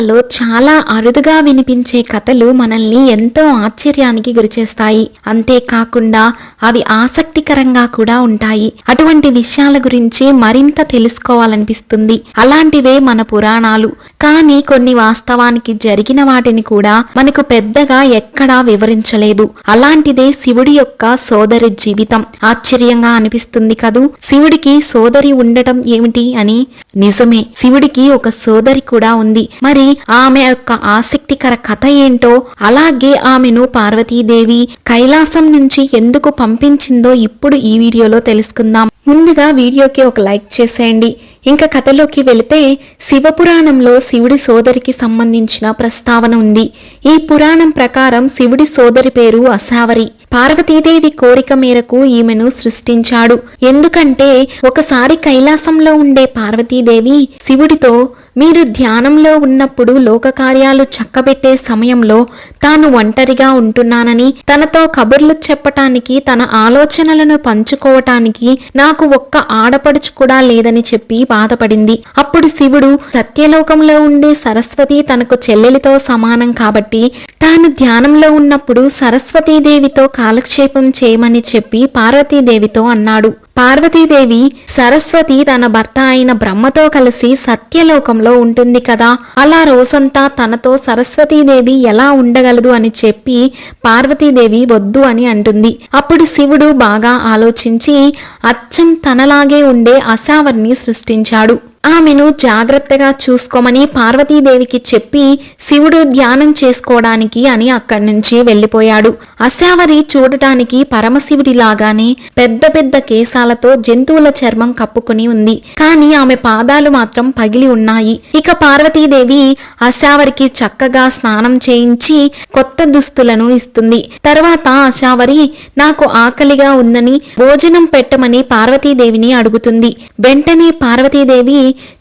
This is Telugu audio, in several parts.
పురాణాలలో చాలా అరుదుగా వినిపించే కథలు మనల్ని ఎంతో ఆశ్చర్యానికి గురిచేస్తాయి. అంతేకాకుండా అవి ఆసక్తికరంగా కూడా ఉంటాయి. అటువంటి విషయాల గురించి మరింత తెలుసుకోవాలనిపిస్తుంది. అలాంటివే మన పురాణాలు. కానీ కొన్ని వాస్తవానికి జరిగిన వాటిని కూడా మనకు పెద్దగా ఎక్కడా వివరించలేదు. అలాంటిదే శివుడి యొక్క సోదరి జీవితం. ఆశ్చర్యంగా అనిపిస్తుంది కదూ? శివుడికి సోదరి ఉండటం ఏమిటి అని? నిజమే శివుడికి ఒక సోదరి కూడా ఉంది. మరి ఆమె యొక్క ఆసక్తికర కథ ఏంటో? అలాగే ఆమెను పార్వతీదేవి కైలాసం నుంచి ఎందుకు పంపించిందో ఇప్పుడు ఈ వీడియోలో తెలుసుకుందాం. ముందుగా వీడియోకి ఒక లైక్ చేసేయండి. ఇంకా కథలోకి వెళితే శివపురాణంలో శివుడి సోదరికి సంబంధించిన ప్రస్తావన ఉంది. ఈ పురాణం ప్రకారం శివుడి సోదరి పేరు అసావరి పార్వతీదేవి కోరిక మేరకు ఈమెను సృష్టించాడు. ఎందుకంటే ఒకసారి కైలాసంలో ఉండే పార్వతీదేవి శివుడితో మీరు ధ్యానంలో ఉన్నప్పుడు లోక కార్యాలు చక్కబెట్టే సమయంలో తాను ఒంటరిగా ఉంటున్నానని తనతో కబుర్లు చెప్పటానికి తన ఆలోచనలను పంచుకోవటానికి నాకు ఒక్క ఆడపడుచు కూడా లేదని చెప్పి బాధపడింది. అప్పుడు శివుడు సత్యలోకంలో ఉండే సరస్వతి తనకు చెల్లెలితో సమానం కాబట్టి తాను ధ్యానంలో ఉన్నప్పుడు సరస్వతీదేవితో కాలక్షేపం చేయమని చెప్పి పార్వతీదేవితో అన్నాడు. పార్వతీదేవి సరస్వతి తన భర్త అయిన బ్రహ్మతో కలిసి సత్యలోకంలో ఉంటుంది కదా. అలా రోజంతా తనతో సరస్వతీదేవి ఎలా ఉండగలదు అని చెప్పి పార్వతీదేవి వద్దు అని అంటుంది. అప్పుడు శివుడు బాగా ఆలోచించి అచ్చం తనలాగే ఉండే అశావర్ని సృష్టించాడు. ఆమెను జాగ్రత్తగా చూసుకోమని పార్వతీదేవికి చెప్పి శివుడు ధ్యానం చేసుకోవడానికి అని అక్కడి నుంచి వెళ్ళిపోయాడు. అశావరి చూడటానికి పరమశివుడి లాగానే పెద్ద పెద్ద కేశాలతో జంతువుల చర్మం కప్పుకుని ఉంది. కానీ ఆమె పాదాలు మాత్రం పగిలి ఉన్నాయి. ఇక పార్వతీదేవి అశావరికి చక్కగా స్నానం చేయించి కొత్త దుస్తులను ఇస్తుంది. తర్వాత అశావరి నాకు ఆకలిగా ఉందని భోజనం పెట్టమని పార్వతీదేవిని అడుగుతుంది. వెంటనే పార్వతీదేవి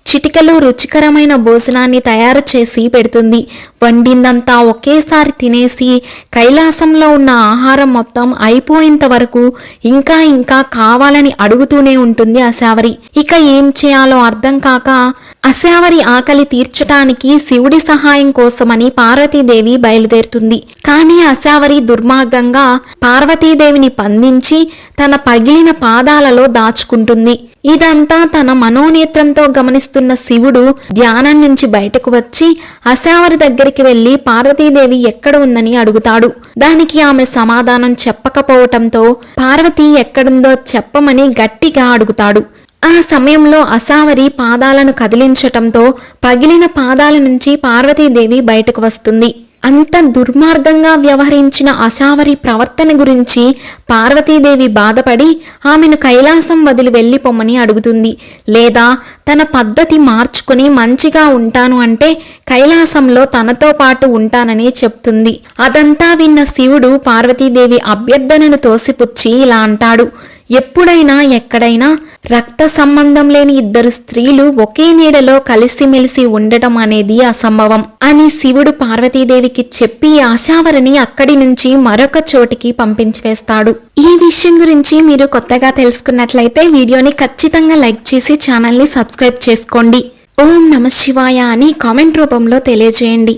చిటికలో రుచికరమైన భోజనాన్ని తయారు చేసి పెడుతుంది. వండిందంతా ఒకేసారి తినేసి కైలాసంలో ఉన్న ఆహారం మొత్తం అయిపోయేంత వరకు ఇంకా ఇంకా కావాలని అడుగుతూనే ఉంటుంది అశావరి ఇక ఏం చేయాలో అర్థం కాక అశావరి ఆకలి తీర్చటానికి శివుడి సహాయం కోసమని పార్వతీదేవి బయలుదేరుతుంది. కానీ అశావరి దుర్మార్గంగా పార్వతీదేవిని పందించి తన పగిలిన పాదాలలో దాచుకుంటుంది. ఇదంతా తన మనోనేత్రంతో గమనిస్తున్న శివుడు ధ్యానం నుంచి బయటకు వచ్చి అశావరి దగ్గరికి వెళ్ళి పార్వతీదేవి ఎక్కడ ఉందని అడుగుతాడు. దానికి ఆమె సమాధానం చెప్పకపోవటంతో పార్వతి ఎక్కడుందో చెప్పమని గట్టిగా అడుగుతాడు. ఆ సమయంలో అసావరి పాదాలను కదిలించటంతో పగిలిన పాదాల నుంచి పార్వతీదేవి బయటకు వస్తుంది. అంత దుర్మార్గంగా వ్యవహరించిన అశావరి ప్రవర్తన గురించి పార్వతీదేవి బాధపడి ఆమెను కైలాసం వదిలి వెళ్ళిపోమ్మని అడుగుతుంది. లేదా తన పద్ధతి మార్చుకుని మంచిగా ఉంటాను అంటే కైలాసంలో తనతో పాటు ఉంటానని చెప్తుంది. అదంతా విన్న శివుడు పార్వతీదేవి అభ్యర్థనను తోసిపుచ్చి ఇలా అంటాడు. ఎప్పుడైనా ఎక్కడైనా రక్త సంబంధం లేని ఇద్దరు స్త్రీలు ఒకే నీడలో కలిసిమెలిసి ఉండటం అనేది అసంభవం అని శివుడు పార్వతీదేవికి చెప్పి ఆశావరిని అక్కడి నుంచి మరొక చోటికి పంపించి వేస్తాడు. ఈ విషయం గురించి మీరు కొత్తగా తెలుసుకున్నట్లయితే వీడియోని ఖచ్చితంగా లైక్ చేసి ఛానల్ని సబ్స్క్రైబ్ చేసుకోండి. ఓం నమ శివాయ అని కామెంట్ రూపంలో తెలియజేయండి.